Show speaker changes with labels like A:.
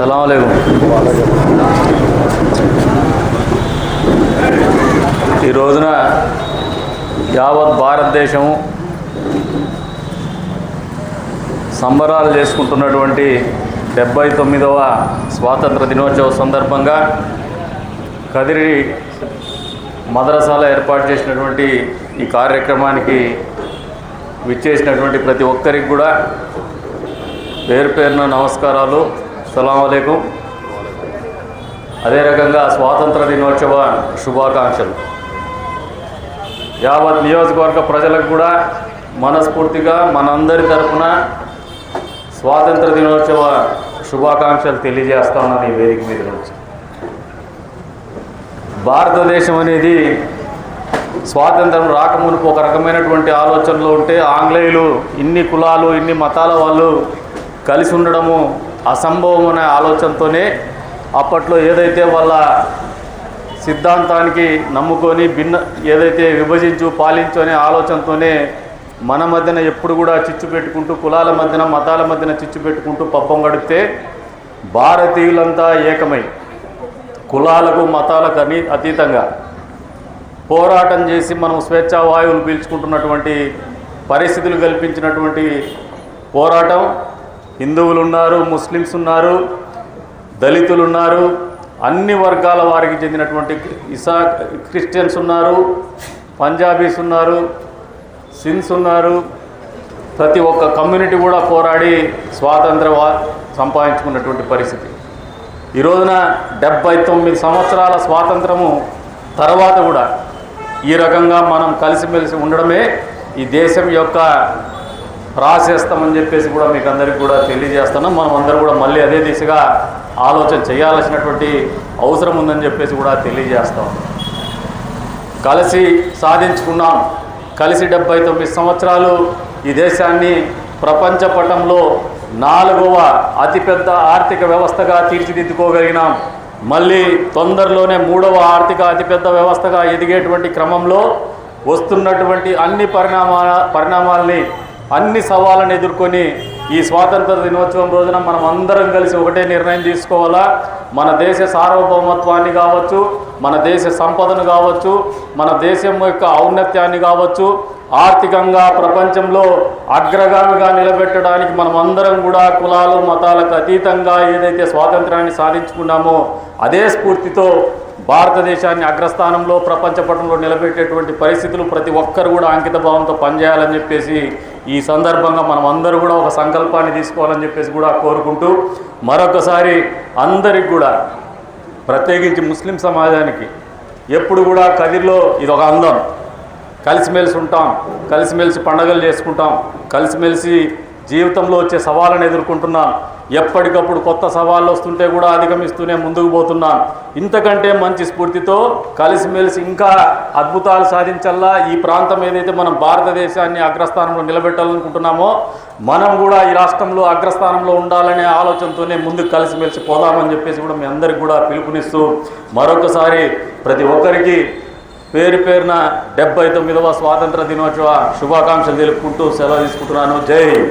A: సలాం ఈ రోజున యావత్ భారతదేశము సంబరాలు చేసుకుంటున్నటువంటి డెబ్బై తొమ్మిదవ స్వాతంత్ర దినోత్సవ సందర్భంగా కదిరి మదరసాల ఏర్పాటు చేసినటువంటి ఈ కార్యక్రమానికి విచ్చేసినటువంటి ప్రతి ఒక్కరికి కూడా పేరు పేరున నమస్కారాలు. అస్సలం అలైకుం అదే రకంగా స్వాతంత్ర దినోత్సవ శుభాకాంక్షలు. యావత్ నియోజకవర్గ ప్రజలకు కూడా మనస్ఫూర్తిగా మనందరి తరఫున స్వాతంత్ర దినోత్సవ శుభాకాంక్షలు తెలియజేస్తా ఉన్నాను ఈ వేదిక మీద నుంచి. భారతదేశం అనేది స్వాతంత్రం రాకమునుపు ఒక రకమైనటువంటి ఆలోచనలు ఉంటే ఆంగ్లేయులు ఇన్ని కులాలు ఇన్ని మతాల వాళ్ళు కలిసి ఉండడము అసంభవం అనే ఆలోచనతోనే అప్పట్లో ఏదైతే వాళ్ళ సిద్ధాంతానికి నమ్ముకొని భిన్న ఏదైతే విభజించు పాలించు అనే ఆలోచనతోనే మన మధ్యన ఎప్పుడు కూడా చిచ్చు పెట్టుకుంటూ కులాల మధ్యన మతాల మధ్యన చిచ్చు పెట్టుకుంటూ పప్పం గడిపితే భారతీయులంతా ఏకమై కులాలకు మతాలకు అని అతీతంగా పోరాటం చేసి మనం స్వేచ్ఛావాయువులు పీల్చుకుంటున్నటువంటి పరిస్థితులు కల్పించినటువంటి పోరాటం హిందువులు ఉన్నారు ముస్లిమ్స్ ఉన్నారు దళితులు ఉన్నారు అన్ని వర్గాల వారికి చెందినటువంటి ఇసా క్రిస్టియన్స్ ఉన్నారు పంజాబీస్ ఉన్నారు సిన్స్ ఉన్నారు ప్రతి ఒక్క కమ్యూనిటీ కూడా పోరాడి స్వాతంత్ర వా- సంపాదించుకున్నటువంటి పరిస్థితి. ఈ రోజున డెబ్బై తొమ్మిది సంవత్సరాల స్వాతంత్రము తర్వాత కూడా ఈ రకంగా మనం కలిసిమెలిసి ఉండడమే ఈ దేశం యొక్క రాసేస్తామని చెప్పేసి కూడా మీకు అందరికీ కూడా తెలియజేస్తున్నాం. మనం అందరూ కూడా మళ్ళీ అదే దిశగా ఆలోచన చేయాల్సినటువంటి అవసరం ఉందని చెప్పేసి కూడా తెలియజేస్తాం. కలిసి సాధించుకున్నాం. కలిసి డెబ్బై తొమ్మిది సంవత్సరాలు ఈ దేశాన్ని ప్రపంచ పటంలో నాలుగవ అతిపెద్ద ఆర్థిక వ్యవస్థగా తీర్చిదిద్దుకోగలిగినాం. మళ్ళీ తొందరలోనే మూడవ ఆర్థిక అతిపెద్ద వ్యవస్థగా ఎదిగేటువంటి క్రమంలో వస్తున్నటువంటి అన్ని పరిణామాల పరిణామాల్ని అన్ని సవాళ్ళను ఎదుర్కొని ఈ స్వాతంత్ర దినోత్సవం రోజున మనం అందరం కలిసి ఒకటే నిర్ణయం తీసుకోవాలా? మన దేశ సార్వభౌమత్వాన్ని కావచ్చు మన దేశ సంపదను కావచ్చు మన దేశం యొక్క ఔన్నత్యాన్ని కావచ్చు ఆర్థికంగా ప్రపంచంలో అగ్రగామిగా నిలబెట్టడానికి మనం అందరం కూడా కులాలు మతాలకు అతీతంగా ఏదైతే స్వాతంత్రాన్ని సాధించుకున్నామో అదే స్ఫూర్తితో భారతదేశాన్ని అగ్రస్థానంలో ప్రపంచ పటంలో నిలబెట్టేటువంటి పరిస్థితులు ప్రతి ఒక్కరు కూడా అంకిత భావంతో పనిచేయాలని చెప్పేసి ఈ సందర్భంగా మనం అందరూ కూడా ఒక సంకల్పాన్ని తీసుకోవాలని చెప్పేసి కూడా కోరుకుంటూ మరొకసారి అందరికి కూడా ప్రత్యేకించి ముస్లిం సమాజానికి ఎప్పుడు కూడా కదిర్లో ఇది ఒక అందం. కలిసిమెలిసి ఉంటాం కలిసిమెలిసి పండగలు చేసుకుంటాం కలిసిమెలిసి జీవితంలో వచ్చే సవాళ్ళను ఎదుర్కొంటున్నాం. ఎప్పటికప్పుడు కొత్త సవాళ్ళు వస్తుంటే కూడా అధిగమిస్తూనే ముందుకు పోతున్నాం ఇంతకంటే మంచి స్ఫూర్తితో కలిసిమెలిసి ఇంకా అద్భుతాలు సాధించల్లా ఈ ప్రాంతం ఏదైతే మనం భారతదేశాన్ని అగ్రస్థానంలో నిలబెట్టాలనుకుంటున్నామో మనం కూడా ఈ రాష్ట్రంలో అగ్రస్థానంలో ఉండాలనే ఆలోచనతోనే ముందుకు కలిసిమెలిసి పోదామని చెప్పేసి కూడా మీ అందరికి కూడా పిలుపునిస్తూ మరొకసారి ప్రతి ఒక్కరికి పేరు పేరున డెబ్బై తొమ్మిదవ స్వాతంత్ర దినోత్సవ శుభాకాంక్షలు తెలుపుకుంటూ సెలవు తీసుకుంటున్నాను. జై హింద్.